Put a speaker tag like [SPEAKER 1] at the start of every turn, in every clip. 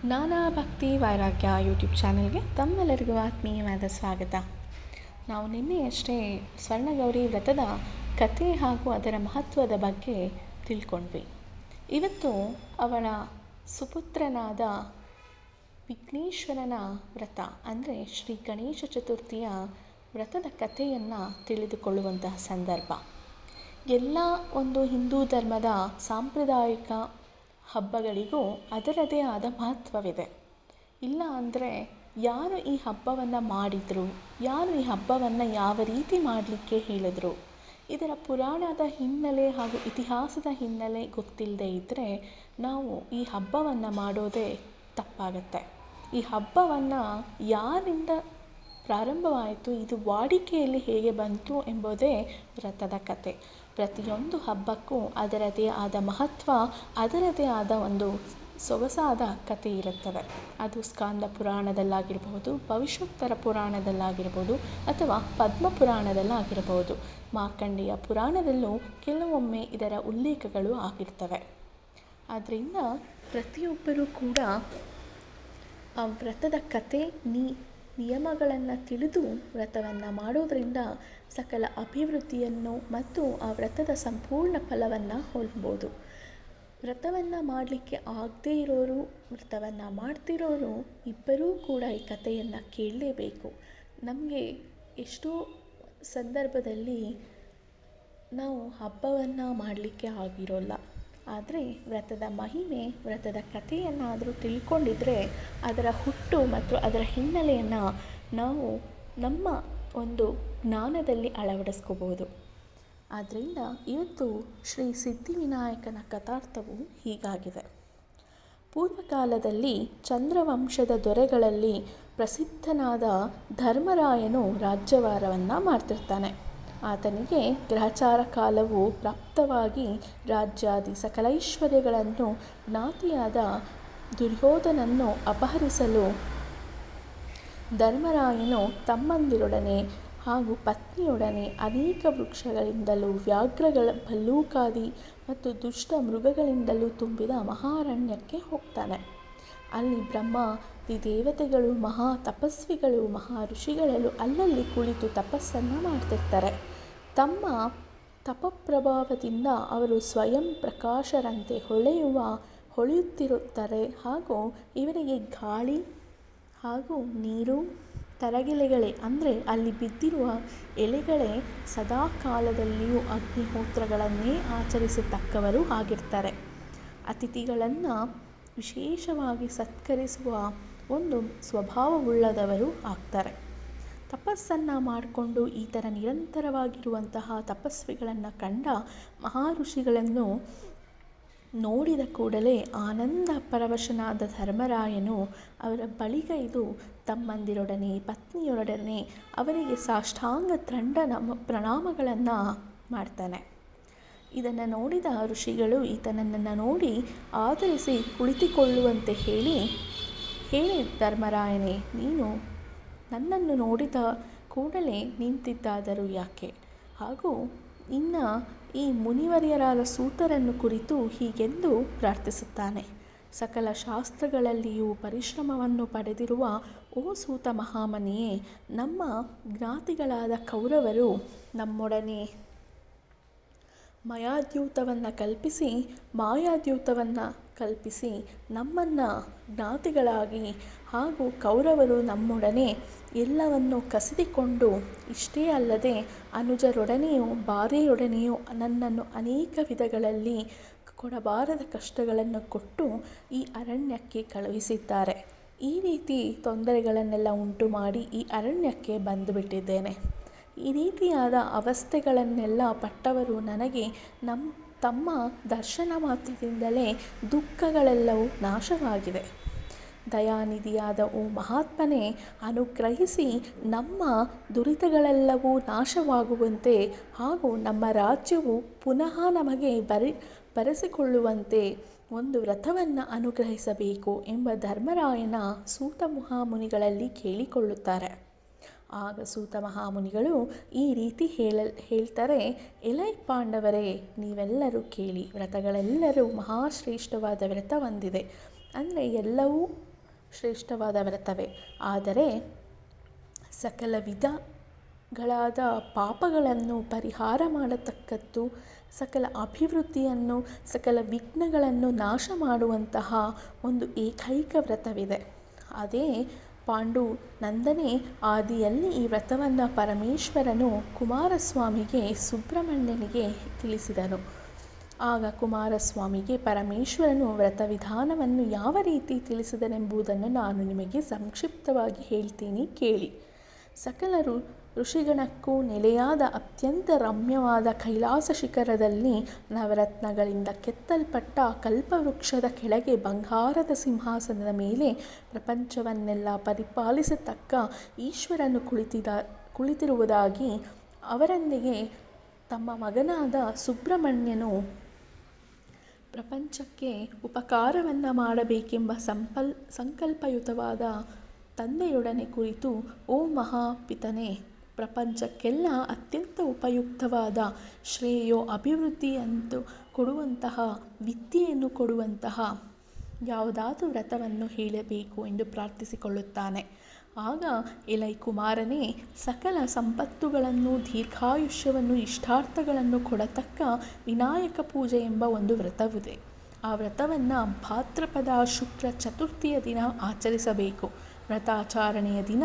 [SPEAKER 1] ಜ್ಞಾನ ಭಕ್ತಿ ವೈರಾಗ್ಯ ಯೂಟ್ಯೂಬ್ ಚಾನಲ್ಗೆ ತಮ್ಮೆಲ್ಲರಿಗೂ ಆತ್ಮೀಯವಾದ ಸ್ವಾಗತ. ನಾವು ನಿನ್ನೆಯಷ್ಟೇ ಸ್ವರ್ಣಗೌರಿ ವ್ರತದ ಕಥೆ ಹಾಗೂ ಅದರ ಮಹತ್ವದ ಬಗ್ಗೆ ತಿಳ್ಕೊಂಡ್ವಿ. ಇವತ್ತು ಅವಳ ಸುಪುತ್ರನಾದ ವಿಘ್ನೇಶ್ವರನ ವ್ರತ, ಅಂದರೆ ಶ್ರೀ ಗಣೇಶ ಚತುರ್ಥಿಯ ವ್ರತದ ಕಥೆಯನ್ನು ತಿಳಿದುಕೊಳ್ಳುವಂತಹ ಸಂದರ್ಭ. ಎಲ್ಲ ಒಂದು ಹಿಂದೂ ಧರ್ಮದ ಸಾಂಪ್ರದಾಯಿಕ ಹಬ್ಬಗಳಿಗೂ ಅದರದೇ ಆದ ಮಹತ್ವವಿದೆ. ಇಲ್ಲ ಅಂದರೆ ಯಾರು ಈ ಹಬ್ಬವನ್ನು ಮಾಡಿದರು, ಯಾರು ಈ ಹಬ್ಬವನ್ನು ಯಾವ ರೀತಿ ಮಾಡಲಿಕ್ಕೆ ಹೇಳಿದರು, ಇದರ ಪುರಾಣದ ಹಿನ್ನೆಲೆ ಹಾಗೂ ಇತಿಹಾಸದ ಹಿನ್ನೆಲೆ ಗೊತ್ತಿಲ್ಲದೆ ಇದ್ದರೆ ನಾವು ಈ ಹಬ್ಬವನ್ನು ಮಾಡೋದೇ ತಪ್ಪಾಗತ್ತೆ. ಈ ಹಬ್ಬವನ್ನು ಯಾರಿಂದ ಪ್ರಾರಂಭವಾಯಿತು, ಇದು ವಾಡಿಕೆಯಲ್ಲಿ ಹೇಗೆ ಬಂತು ಎಂಬುದೇ ವ್ರತದ ಕತೆ. ಪ್ರತಿಯೊಂದು ಹಬ್ಬಕ್ಕೂ ಅದರದೇ ಆದ ಮಹತ್ವ, ಅದರದೇ ಆದ ಒಂದು ಸೊಗಸಾದ ಕಥೆ ಇರುತ್ತವೆ. ಅದು ಸ್ಕಾಂದ ಪುರಾಣದಲ್ಲಾಗಿರಬಹುದು, ಭವಿಷ್ಯೋತ್ತರ ಪುರಾಣದಲ್ಲಾಗಿರಬಹುದು ಅಥವಾ ಪದ್ಮ ಪುರಾಣದಲ್ಲಾಗಿರಬಹುದು. ಮಾರ್ಕಂಡೇಯ ಪುರಾಣದಲ್ಲೂ ಕೆಲವೊಮ್ಮೆ ಇದರ ಉಲ್ಲೇಖಗಳು ಆಗಿರ್ತವೆ. ಆದ್ದರಿಂದ ಪ್ರತಿಯೊಬ್ಬರೂ ಕೂಡ ಆ ವ್ರತದ ಕತೆ ನೀ ನಿಯಮಗಳನ್ನು ತಿಳಿದು ವ್ರತವನ್ನು ಮಾಡೋದರಿಂದ ಸಕಲ ಅಭಿವೃದ್ಧಿಯನ್ನು ಮತ್ತು ಆ ವ್ರತದ ಸಂಪೂರ್ಣ ಫಲವನ್ನು ಹೊಂದ್ಬೋದು ವ್ರತವನ್ನು ಮಾಡಲಿಕ್ಕೆ ಆಗದೇ ಇರೋರು, ವ್ರತವನ್ನು ಮಾಡ್ತಿರೋರು ಇಬ್ಬರೂ ಕೂಡ ಈ ಕಥೆಯನ್ನು ಕೇಳಲೇಬೇಕು. ನಮಗೆ ಎಷ್ಟೋ ಸಂದರ್ಭದಲ್ಲಿ ನಾವು ಹಬ್ಬವನ್ನು ಮಾಡಲಿಕ್ಕೆ ಆಗಿರೋಲ್ಲ. ಆದರೆ ವ್ರತದ ಮಹಿಮೆ, ವ್ರತದ ಕಥೆಯನ್ನಾದರೂ ತಿಳ್ಕೊಂಡಿದ್ರೆ ಅದರ ಹುಟ್ಟು ಮತ್ತು ಅದರ ಹಿನ್ನೆಲೆಯನ್ನು ನಾವು ನಮ್ಮ ಒಂದು ಜ್ಞಾನದಲ್ಲಿ ಅಳವಡಿಸ್ಕೋಬೋದು ಆದ್ದರಿಂದ ಇವತ್ತು ಶ್ರೀ ಸಿದ್ಧಿವಿನಾಯಕನ ಕಥಾರ್ಥವು ಹೀಗಾಗಿದೆ. ಪೂರ್ವಕಾಲದಲ್ಲಿ ಚಂದ್ರವಂಶದ ದೊರೆಗಳಲ್ಲಿ ಪ್ರಸಿದ್ಧನಾದ ಧರ್ಮರಾಯನು ರಾಜ್ಯಭಾರವನ್ನು ಮಾಡ್ತಿರ್ತಾನೆ. ಆತನಿಗೆ ಗ್ರಹಚಾರ ಕಾಲವು ಪ್ರಾಪ್ತವಾಗಿ ರಾಜ್ಯಾದಿ ಸಕಲೈಶ್ವರ್ಯಗಳನ್ನು ಜ್ಞಾತಿಯಾದ ದುರ್ಯೋಧನನ್ನು ಅಪಹರಿಸಲು ಧರ್ಮರಾಯನು ತಮ್ಮಂದಿರೊಡನೆ ಹಾಗೂ ಪತ್ನಿಯೊಡನೆ ಅನೇಕ ವೃಕ್ಷಗಳಿಂದಲೂ ವ್ಯಾಘ್ರಗಳ ಭಲ್ಲೂಕಾದಿ ಮತ್ತು ದುಷ್ಟ ಮೃಗಗಳಿಂದಲೂ ತುಂಬಿದ ಮಹಾರಣ್ಯಕ್ಕೆ ಹೋಗ್ತಾನೆ. ಅಲ್ಲಿ ಬ್ರಹ್ಮಾದಿ ದೇವತೆಗಳು ಮಹಾ ತಪಸ್ವಿಗಳು, ಮಹಾ ಋಷಿಗಳೆಲ್ಲೂ ಅಲ್ಲಲ್ಲಿ ಕುಳಿತು ತಪಸ್ಸನ್ನು ಮಾಡ್ತಿರ್ತಾರೆ. ತಮ್ಮ ತಪಪ್ರಭಾವದಿಂದ ಅವರು ಸ್ವಯಂ ಪ್ರಕಾಶರಂತೆ ಹೊಳೆಯುವ, ಹೊಳೆಯುತ್ತಿರುತ್ತಾರೆ. ಹಾಗೂ ಇವರಿಗೆ ಗಾಳಿ ಹಾಗೂ ನೀರು, ತರಗೆಲೆಗಳೇ, ಅಂದರೆ ಅಲ್ಲಿ ಬಿದ್ದಿರುವ ಎಲೆಗಳೇ ಸದಾ ಕಾಲದಲ್ಲಿಯೂ ಅಗ್ನಿಹೋತ್ರಗಳನ್ನೇ ಆಚರಿಸತಕ್ಕವರು ಆಗಿರ್ತಾರೆ. ಅತಿಥಿಗಳನ್ನು ವಿಶೇಷವಾಗಿ ಸತ್ಕರಿಸುವ ಒಂದು ಸ್ವಭಾವವುಳ್ಳದವರು ಆಗ್ತಾರೆ. ತಪಸ್ಸನ್ನು ಮಾಡಿಕೊಂಡು ಈ ಥರ ನಿರಂತರವಾಗಿರುವಂತಹ ತಪಸ್ವಿಗಳನ್ನು ಕಂಡ ಮಹಾಋಷಿಗಳನ್ನು ನೋಡಿದ ಕೂಡಲೇ ಆನಂದ ಪರವಶನಾದ ಧರ್ಮರಾಯನು ಅವರ ಬಳಿಗೈದು ತಮ್ಮಂದಿರೊಡನೆ, ಪತ್ನಿಯೊಡನೆ ಅವರಿಗೆ ಸಾಷ್ಟಾಂಗ ದಂಡ ನಮ ಪ್ರಣಾಮಗಳನ್ನು ಮಾಡ್ತಾನೆ. ಇದನ್ನು ನೋಡಿದ ಋಷಿಗಳು ಈತನನ್ನು ನೋಡಿ ಆದರಿಸಿ ಕುಳಿತುಕೊಳ್ಳುವಂತೆ ಹೇಳಿ ಹೇಳಿ ಧರ್ಮರಾಯನೇ, ನೀನು ನನ್ನನ್ನು ನೋಡಿದ ಕೂಡಲೇ ನಿಂತಿದ್ದಾದರೂ ಯಾಕೆ? ಹಾಗೂ ಇನ್ನ ಈ ಮುನಿವರ್ಯರಾದ ಸೂತರನ್ನು ಕುರಿತು ಹೀಗೆಂದು ಪ್ರಾರ್ಥಿಸುತ್ತಾನೆ. ಸಕಲ ಶಾಸ್ತ್ರಗಳಲ್ಲಿಯೂ ಪರಿಶ್ರಮವನ್ನು ಪಡೆದಿರುವ ಓ ಸೂತ ಮಹಾಮನಿಯೇ, ನಮ್ಮ ಜ್ಞಾತಿಗಳಾದ ಕೌರವರು ನಮ್ಮೊಡನೆ ಮಯಾದ್ಯೂತವನ್ನು ಕಲ್ಪಿಸಿ, ಮಾಯಾದ್ಯೂತವನ್ನು ಕಲ್ಪಿಸಿ ನಮ್ಮನ್ನು ಜ್ಞಾತಿಗಳಾಗಿ ಹಾಗೂ ಕೌರವರು ನಮ್ಮೊಡನೆ ಎಲ್ಲವನ್ನು ಕಸಿದುಕೊಂಡು ಇಷ್ಟೇ ಅಲ್ಲದೆ ಅನುಜರೊಡನೆಯೂ ಭಾರ್ಯೆಯೊಡನೆಯೂ ನನ್ನನ್ನು ಅನೇಕ ವಿಧಗಳಲ್ಲಿ ಕೊಡಬಾರದ ಕಷ್ಟಗಳನ್ನು ಕೊಟ್ಟು ಈ ಅರಣ್ಯಕ್ಕೆ ಕಳುಹಿಸಿದ್ದಾರೆ. ಈ ರೀತಿ ತೊಂದರೆಗಳನ್ನೆಲ್ಲ ಉಂಟು ಮಾಡಿ ಈ ಅರಣ್ಯಕ್ಕೆ ಬಂದುಬಿಟ್ಟಿದ್ದೇನೆ. ಈ ರೀತಿಯಾದ ಅವಸ್ಥೆಗಳನ್ನೆಲ್ಲ ಪಟ್ಟವರು ನನಗೆ ನಮ್ಮ ತಮ್ಮ ದರ್ಶನ ಮಾತ್ರದಿಂದಲೇ ದುಃಖಗಳೆಲ್ಲವೂ ನಾಶವಾಗಿದೆ ದಯಾನಿಧಿಯಾದ ಓ ಮಹಾತ್ಮನೇ, ಅನುಗ್ರಹಿಸಿ ನಮ್ಮ ದುರಿತಗಳೆಲ್ಲವೂ ನಾಶವಾಗುವಂತೆ ಹಾಗೂ ನಮ್ಮ ರಾಜ್ಯವು ಪುನಃ ನಮಗೆ ಬರಿ, ಬರೆಸಿಕೊಳ್ಳುವಂತೆ ಒಂದು ವ್ರತವನ್ನು ಅನುಗ್ರಹಿಸಬೇಕು ಎಂಬ ಧರ್ಮರಾಯನ ಸೂತ ಮಹಾಮುನಿಗಳಲ್ಲಿ ಕೇಳಿಕೊಳ್ಳುತ್ತಾರೆ. ಆಗ ಸೂತ ಮಹಾಮುನಿಗಳು ಈ ರೀತಿ ಹೇಳ, ಹೇಳ್ತಾರೆ, ಎಲೈ ಪಾಂಡವರೇ, ನೀವೆಲ್ಲರೂ ಕೇಳಿ, ವ್ರತಗಳೆಲ್ಲರೂ ಮಹಾಶ್ರೇಷ್ಠವಾದ ವ್ರತ ಹೊಂದಿದೆ. ಅಂದರೆ ಎಲ್ಲವೂ ಶ್ರೇಷ್ಠವಾದ ವ್ರತವೇ. ಆದರೆ ಸಕಲ ವಿಧಗಳಾದ ಪಾಪಗಳನ್ನು ಪರಿಹಾರ ಮಾಡತಕ್ಕದ್ದು, ಸಕಲ ಅಭಿವೃದ್ಧಿಯನ್ನು, ಸಕಲ ವಿಘ್ನಗಳನ್ನು ನಾಶ ಮಾಡುವಂತಹ ಒಂದು ಏಕೈಕ ವ್ರತವಿದೆ. ಅದೇ ಪಾಂಡು ನಂದನೇ ಆದಿಯಲ್ಲಿ ಈ ವ್ರತವನ್ನು ಪರಮೇಶ್ವರನು ಕುಮಾರಸ್ವಾಮಿಗೆ ಸುಬ್ರಹ್ಮಣ್ಯನಿಗೆ ತಿಳಿಸಿದನು. ಆಗ ಕುಮಾರಸ್ವಾಮಿಗೆ ಪರಮೇಶ್ವರನು ವ್ರತ ವಿಧಾನವನ್ನು ಯಾವ ರೀತಿ ತಿಳಿಸಿದನೆಂಬುದನ್ನು ನಾನು ನಿಮಗೆ ಸಂಕ್ಷಿಪ್ತವಾಗಿ ಹೇಳ್ತೀನಿ ಕೇಳಿ. ಸಕಲರು ಋಷಿಗಣಕ್ಕೂ ನೆಲೆಯಾದ ಅತ್ಯಂತ ರಮ್ಯವಾದ ಕೈಲಾಸ ಶಿಖರದಲ್ಲಿ ನವರತ್ನಗಳಿಂದ ಕೆತ್ತಲ್ಪಟ್ಟ ಕಲ್ಪವೃಕ್ಷದ ಕೆಳಗೆ ಬಂಗಾರದ ಸಿಂಹಾಸನದ ಮೇಲೆ ಪ್ರಪಂಚವನ್ನೆಲ್ಲ ಪರಿಪಾಲಿಸತಕ್ಕ ಈಶ್ವರನು ಕುಳಿತಿದ, ಕುಳಿತಿರುವುದಾಗಿ ಅವರೊಂದಿಗೆ ತಮ್ಮ ಮಗನಾದ ಸುಬ್ರಹ್ಮಣ್ಯನು ಪ್ರಪಂಚಕ್ಕೆ ಉಪಕಾರವನ್ನು ಮಾಡಬೇಕೆಂಬ ಸಂಪಲ್, ಸಂಕಲ್ಪಯುತವಾದ ತಂದೆಯೊಡನೆ ಕುಳಿತು ಓ ಮಹಾಪಿತನೇ ಪ್ರಪಂಚಕ್ಕೆಲ್ಲ ಅತ್ಯಂತ ಉಪಯುಕ್ತವಾದ ಶ್ರೇಯೋ ಅಭಿವೃದ್ಧಿಯಂತೂ ಕೊಡುವಂತಹ, ವಿದ್ಯೆಯನ್ನು ಕೊಡುವಂತಹ ಯಾವುದಾದರೂ ವ್ರತವನ್ನು ಹೇಳಬೇಕು ಎಂದು ಪ್ರಾರ್ಥಿಸಿಕೊಳ್ಳುತ್ತಾನೆ. ಆಗ ಎಲೈ ಕುಮಾರನೇ, ಸಕಲ ಸಂಪತ್ತುಗಳನ್ನು, ದೀರ್ಘಾಯುಷ್ಯವನ್ನು, ಇಷ್ಟಾರ್ಥಗಳನ್ನು ಕೊಡತಕ್ಕ ವಿನಾಯಕ ಪೂಜೆ ಎಂಬ ಒಂದು ವ್ರತವಿದೆ. ಆ ವ್ರತವನ್ನು ಭಾದ್ರಪದ ಶುಕ್ರ ಚತುರ್ಥಿಯ ದಿನ ಆಚರಿಸಬೇಕು. ವ್ರತಾಚರಣೆಯ ದಿನ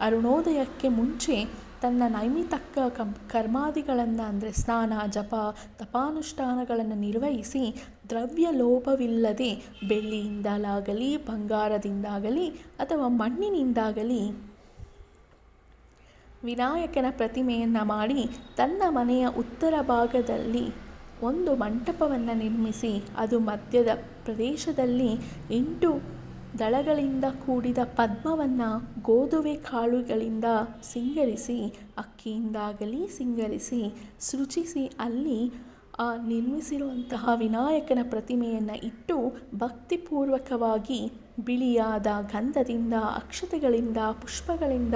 [SPEAKER 1] ಅರುಣೋದಯಕ್ಕೆ ಮುಂಚೆ ತನ್ನ ನೈಮಿತಕ್ಕ ಕಂ, ಕರ್ಮಾದಿಗಳನ್ನು ಅಂದರೆ ಸ್ನಾನ, ಜಪ, ತಪಾನುಷ್ಠಾನಗಳನ್ನು ನಿರ್ವಹಿಸಿ ದ್ರವ್ಯ ಲೋಪವಿಲ್ಲದೆ ಬೆಳ್ಳಿಯಿಂದಲಾಗಲಿ, ಬಂಗಾರದಿಂದಾಗಲಿ ಅಥವಾ ಮಣ್ಣಿನಿಂದಾಗಲಿ ವಿನಾಯಕನ ಪ್ರತಿಮೆಯನ್ನು ಮಾಡಿ ತನ್ನ ಮನೆಯ ಉತ್ತರ ಭಾಗದಲ್ಲಿ ಒಂದು ಮಂಟಪವನ್ನು ನಿರ್ಮಿಸಿ ಅದು ಮಧ್ಯದ ಪ್ರದೇಶದಲ್ಲಿ ಎಂಟು ದಳಗಳಿಂದ ಕೂಡಿದ ಪದ್ಮವನ್ನು ಗೋಧುವೆ ಕಾಳುಗಳಿಂದ ಸಿಂಗರಿಸಿ, ಅಕ್ಕಿಯಿಂದಾಗಲಿ ಸಿಂಗರಿಸಿ, ಸೃಜಿಸಿ ಅಲ್ಲಿ ನಿರ್ಮಿಸಿರುವಂತಹ ವಿನಾಯಕನ ಪ್ರತಿಮೆಯನ್ನು ಇಟ್ಟು ಭಕ್ತಿಪೂರ್ವಕವಾಗಿ ಬಿಳಿಯಾದ ಗಂಧದಿಂದ, ಅಕ್ಷತೆಗಳಿಂದ, ಪುಷ್ಪಗಳಿಂದ,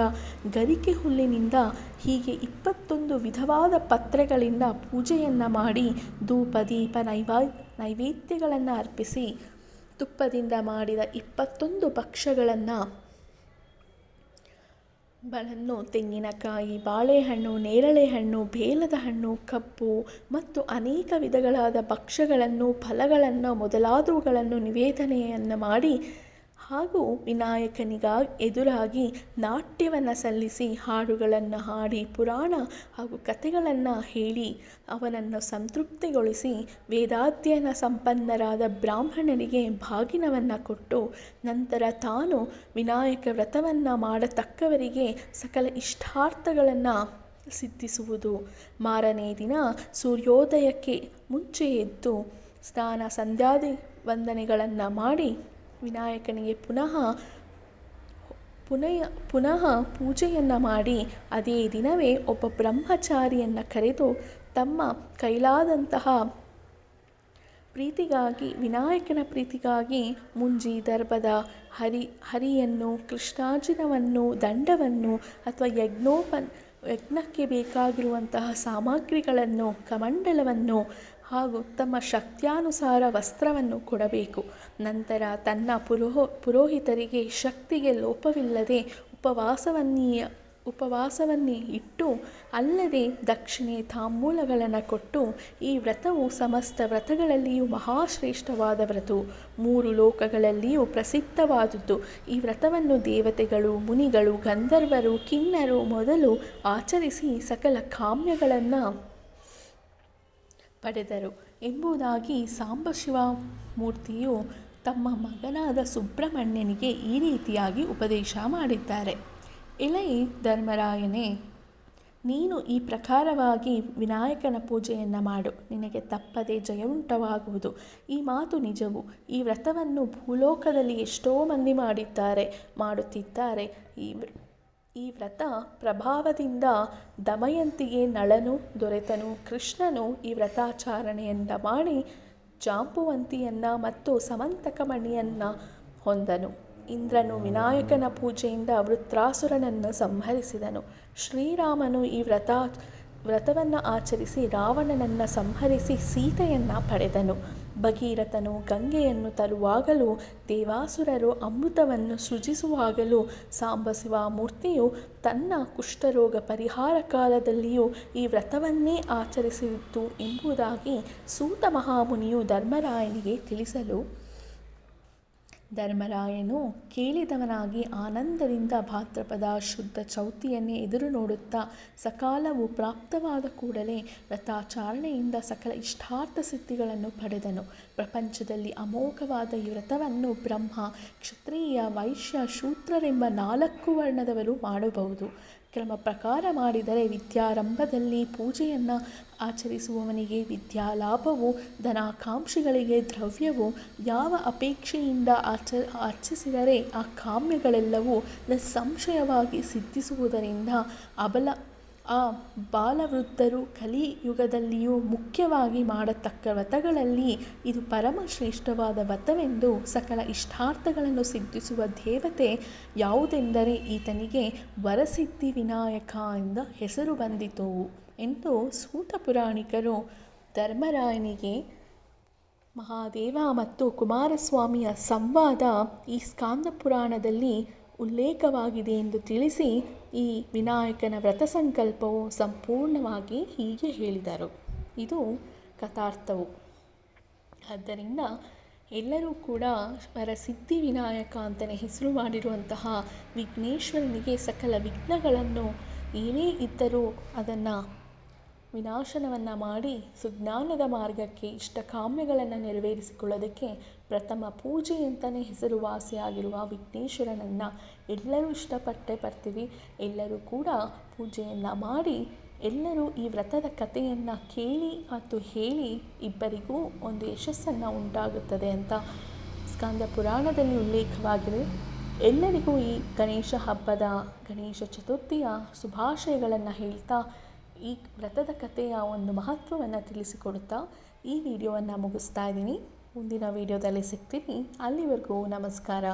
[SPEAKER 1] ಗರಿಕೆ ಹುಲ್ಲಿನಿಂದ, ಹೀಗೆ ಇಪ್ಪತ್ತೊಂದು ವಿಧವಾದ ಪತ್ರೆಗಳಿಂದ ಪೂಜೆಯನ್ನು ಮಾಡಿ ಧೂಪ ದೀಪ ನೈವಾ ನೈವೇದ್ಯಗಳನ್ನು ಅರ್ಪಿಸಿ ತುಪ್ಪದಿಂದ ಮಾಡಿದ ಇಪ್ಪತ್ತೊಂದು ಭಕ್ಷ್ಯಗಳನ್ನು ಗಳನ್ನು ತೆಂಗಿನಕಾಯಿ, ಬಾಳೆಹಣ್ಣು ನೇರಳೆ ಹಣ್ಣು ಬೇಲದ ಹಣ್ಣು, ಕಬ್ಬು ಮತ್ತು ಅನೇಕ ವಿಧಗಳಾದ ಭಕ್ಷ್ಯಗಳನ್ನು, ಫಲಗಳನ್ನು, ಮೊದಲಾದವುಗಳನ್ನು ನಿವೇದನೆಯನ್ನು ಮಾಡಿ ಹಾಗೂ ವಿನಾಯಕನಿಗ ಎದುರಾಗಿ ನಾಟ್ಯವನ್ನು ಸಲ್ಲಿಸಿ ಹಾಡುಗಳನ್ನು ಹಾಡಿ ಪುರಾಣ ಹಾಗೂ ಕಥೆಗಳನ್ನು ಹೇಳಿ ಅವನನ್ನು ಸಂತೃಪ್ತಿಗೊಳಿಸಿ ವೇದಾಧ್ಯಯನ ಸಂಪನ್ನರಾದ ಬ್ರಾಹ್ಮಣರಿಗೆ ಬಾಗಿನವನ್ನು ಕೊಟ್ಟು ನಂತರ ತಾನು ವಿನಾಯಕ ವ್ರತವನ್ನು ಮಾಡತಕ್ಕವರಿಗೆ ಸಕಲ ಇಷ್ಟಾರ್ಥಗಳನ್ನು ಸಿದ್ಧಿಸುವುದು. ಮಾರನೇ ದಿನ ಸೂರ್ಯೋದಯಕ್ಕೆ ಮುಂಚೆ ಎದ್ದು ಸ್ನಾನ, ಸಂಧ್ಯಾದಿ ವಂದನೆಗಳನ್ನು ಮಾಡಿ ವಿನಾಯಕನಿಗೆ ಪುನಃ ಪುನಃ ಪುನಃ ಪೂಜೆಯನ್ನು ಮಾಡಿ ಅದೇ ದಿನವೇ ಒಬ್ಬ ಬ್ರಹ್ಮಚಾರಿಯನ್ನು ಕರೆದು ತಮ್ಮ ಕೈಲಾದಂತಹ ಪ್ರೀತಿಗಾಗಿ, ವಿನಾಯಕನ ಪ್ರೀತಿಗಾಗಿ ಮುಂಜಿ ದರ್ಭದ ಹರಿ, ಹರಿಯನ್ನು, ಕೃಷ್ಣಾರ್ಜುನವನ್ನು, ದಂಡವನ್ನು ಅಥವಾ ಯಜ್ಞೋಪನ್, ಯಜ್ಞಕ್ಕೆ ಬೇಕಾಗಿರುವಂತಹ ಸಾಮಗ್ರಿಗಳನ್ನು, ಕಮಂಡಲವನ್ನು ಹಾಗೂ ತಮ್ಮ ಶಕ್ತ್ಯಾನುಸಾರ ವಸ್ತ್ರವನ್ನು ಕೊಡಬೇಕು. ನಂತರ ತನ್ನ ಪುರೋಹ, ಪುರೋಹಿತರಿಗೆ ಶಕ್ತಿಗೆ ಲೋಪವಿಲ್ಲದೆ ಉಪವಾಸವನ್ನೀಯ ಉಪವಾಸವನ್ನೇ ಇಟ್ಟು ಅಲ್ಲದೆ ದಕ್ಷಿಣೆ ತಾಂಬೂಲಗಳನ್ನು ಕೊಟ್ಟು ಈ ವ್ರತವು ಸಮಸ್ತ ವ್ರತಗಳಲ್ಲಿಯೂ ಮಹಾಶ್ರೇಷ್ಠವಾದ ವ್ರತವು ಮೂರು ಲೋಕಗಳಲ್ಲಿಯೂ ಪ್ರಸಿದ್ಧವಾದದ್ದು. ಈ ವ್ರತವನ್ನು ದೇವತೆಗಳು, ಮುನಿಗಳು, ಗಂಧರ್ವರು, ಕಿನ್ನರು ಮೊದಲು ಆಚರಿಸಿ ಸಕಲ ಕಾಮ್ಯಗಳನ್ನು ಪಡೆದರು. ಎಂಬುದಾಗಿ ಸಾಂಬಶಿವ ಮೂರ್ತಿಯು ತಮ್ಮ ಮಗನಾದ ಸುಬ್ರಹ್ಮಣ್ಯನಿಗೆ ಈ ರೀತಿಯಾಗಿ ಉಪದೇಶ ಮಾಡಿದ್ದಾರೆ. ಎಲೈ ಧರ್ಮರಾಯನೇ, ನೀನು ಈ ಪ್ರಕಾರವಾಗಿ ವಿನಾಯಕನ ಪೂಜೆಯನ್ನು ಮಾಡು. ನಿನಗೆ ತಪ್ಪದೆ ಜಯವುಂಟವಾಗುವುದು. ಈ ಮಾತು ನಿಜವು. ಈ ವ್ರತವನ್ನು ಭೂಲೋಕದಲ್ಲಿ ಎಷ್ಟೋ ಮಂದಿ ಮಾಡಿದ್ದಾರೆ, ಮಾಡುತ್ತಿದ್ದಾರೆ. ಈ ಈ ವ್ರತ ಪ್ರಭಾವದಿಂದ ದಮಯಂತಿಗೆ ನಳನು, ದೊರೆತನು, ಕೃಷ್ಣನು ಈ ವ್ರತಾಚರಣೆಯಿಂದ ಮಾಡಿ ಜಾಂಬುವಂತಿಯನ್ನು ಮತ್ತು ಸಮಂತಕಮಣಿಯನ್ನು ಹೊಂದನು. ಇಂದ್ರನು ವಿನಾಯಕನ ಪೂಜೆಯಿಂದ ವೃತ್ರಾಸುರನನ್ನು ಸಂಹರಿಸಿದನು. ಶ್ರೀರಾಮನು ಈ ವ್ರತ ವ್ರತವನ್ನು ಆಚರಿಸಿ ರಾವಣನನ್ನು ಸಂಹರಿಸಿ ಸೀತೆಯನ್ನು ಪಡೆದನು. ಭಗೀರಥನು ಗಂಗೆಯನ್ನು ತರುವಾಗಲೂ ದೇವಾಸುರರು ಅಮೃತವನ್ನು ಸೃಜಿಸುವಾಗಲೂ ಸಾಂಬಶಿವ ಮೂರ್ತಿಯು ತನ್ನ ಕುಷ್ಠರೋಗ ಪರಿಹಾರ ಕಾಲದಲ್ಲಿಯೂ ಈ ವ್ರತವನ್ನೇ ಆಚರಿಸಿತ್ತು ಎಂಬುದಾಗಿ ಸೂತ ಮಹಾಮುನಿಯು ಧರ್ಮರಾಯನಿಗೆ ತಿಳಿಸಲು ಧರ್ಮರಾಯನು ಕೇಳಿದವನಾಗಿ ಆನಂದದಿಂದ ಭಾದ್ರಪದ ಶುದ್ಧ ಚೌತಿಯನ್ನೇ ಎದುರು ನೋಡುತ್ತಾ ಸಕಾಲವು ಪ್ರಾಪ್ತವಾದ ಕೂಡಲೇ ವ್ರತಾಚರಣೆಯಿಂದ ಸಕಲ ಇಷ್ಟಾರ್ಥ ಸಿದ್ಧಿಗಳನ್ನು ಪಡೆದನು. ಪ್ರಪಂಚದಲ್ಲಿ ಅಮೋಘವಾದ ಈ ವ್ರತವನ್ನು ಬ್ರಹ್ಮ, ಕ್ಷತ್ರಿಯ, ವೈಶ್ಯ, ಶೂದ್ರರೆಂಬ ನಾಲ್ಕು ವರ್ಣದವರು ಮಾಡಬಹುದು. ಕ್ರಮ ಪ್ರಕಾರ ಮಾಡಿದರೆ ವಿದ್ಯಾರಂಭದಲ್ಲಿ ಪೂಜೆಯನ್ನು ಆಚರಿಸುವವನಿಗೆ ವಿದ್ಯಾಲಾಭವು ಧನಾಕಾಂಕ್ಷಿಗಳಿಗೆ ದ್ರವ್ಯವು, ಯಾವ ಅಪೇಕ್ಷೆಯಿಂದ ಆಚ ಅರ್ಚಿಸಿದರೆ ಆ ಕಾಮ್ಯಗಳೆಲ್ಲವೂ ನಿಸ್ಸಂಶಯವಾಗಿ ಸಿದ್ಧಿಸುವುದರಿಂದ ಅಬಲ ಆ ಬಾಲವೃದ್ಧರು ಕಲಿಯುಗದಲ್ಲಿಯೂ ಮುಖ್ಯವಾಗಿ ಮಾಡತಕ್ಕ ವ್ರತಗಳಲ್ಲಿ ಇದು ಪರಮ ಶ್ರೇಷ್ಠವಾದ ವ್ರತವೆಂದು ಸಕಲ ಇಷ್ಟಾರ್ಥಗಳನ್ನು ಸಿದ್ಧಿಸುವ ದೇವತೆ ಯಾವುದೆಂದರೆ ಈತನಿಗೆ ವರಸಿದ್ಧಿ ವಿನಾಯಕ ಎಂದ ಹೆಸರು ಬಂದಿತು ಎಂದು ಸೂತ ಪುರಾಣಿಕರು ಧರ್ಮರಾಯನಿಗೆ ಮಹಾದೇವ ಮತ್ತು ಕುಮಾರಸ್ವಾಮಿಯ ಸಂವಾದ ಈ ಸ್ಕಾಂದ ಪುರಾಣದಲ್ಲಿ ಉಲ್ಲೇಖವಾಗಿದೆ ಎಂದು ತಿಳಿಸಿ ಈ ವಿನಾಯಕನ ವ್ರತ ಸಂಕಲ್ಪವು ಸಂಪೂರ್ಣವಾಗಿ ಹೀಗೆ ಹೇಳಿದರು. ಇದು ಕಥಾರ್ಥವು. ಆದ್ದರಿಂದ ಎಲ್ಲರೂ ಕೂಡ ವರಸಿದ್ಧಿ ವಿನಾಯಕ ಅಂತಲೇ ಹೆಸರು ಮಾಡಿರುವಂತಹ ವಿಘ್ನೇಶ್ವರನಿಗೆ ಸಕಲ ವಿಘ್ನಗಳನ್ನು ಏನೇ ಇದ್ದರೂ ಅದನ್ನು ವಿನಾಶನವನ್ನು ಮಾಡಿ ಸುಜ್ಞಾನದ ಮಾರ್ಗಕ್ಕೆ ಇಷ್ಟ ಕಾಮ್ಯಗಳನ್ನು ನೆರವೇರಿಸಿಕೊಳ್ಳೋದಕ್ಕೆ ಪ್ರಥಮ ಪೂಜೆ ಅಂತಲೇ ಹೆಸರುವಾಸಿಯಾಗಿರುವ ವಿಘ್ನೇಶ್ವರನನ್ನು ಎಲ್ಲರೂ ಇಷ್ಟಪಟ್ಟೇ ಬರ್ತೀವಿ. ಎಲ್ಲರೂ ಕೂಡ ಪೂಜೆಯನ್ನು ಮಾಡಿ ಎಲ್ಲರೂ ಈ ವ್ರತದ ಕಥೆಯನ್ನು ಕೇಳಿ ಮತ್ತು ಹೇಳಿ ಇಬ್ಬರಿಗೂ ಒಂದು ಯಶಸ್ಸನ್ನು ಉಂಟಾಗುತ್ತದೆ ಅಂತ ಸ್ಕಂದ ಪುರಾಣದಲ್ಲಿ ಉಲ್ಲೇಖವಾಗಿದೆ. ಎಲ್ಲರಿಗೂ ಈ ಗಣೇಶ ಹಬ್ಬದ ಗಣೇಶ ಚತುರ್ಥಿಯ ಶುಭಾಶಯಗಳನ್ನು ಹೇಳ್ತಾ ಈ ವ್ರತದ ಕಥೆಯ ಒಂದು ಮಹತ್ವವನ್ನು ತಿಳಿಸಿಕೊಡುತ್ತಾ ಈ ವಿಡಿಯೋವನ್ನು ಮುಗಿಸ್ತಾ ಇದ್ದೀನಿ. ಮುಂದಿನ ವಿಡಿಯೋದಲ್ಲಿ ಸಿಗ್ತೀನಿ. ಅಲ್ಲಿವರೆಗೂ ನಮಸ್ಕಾರ.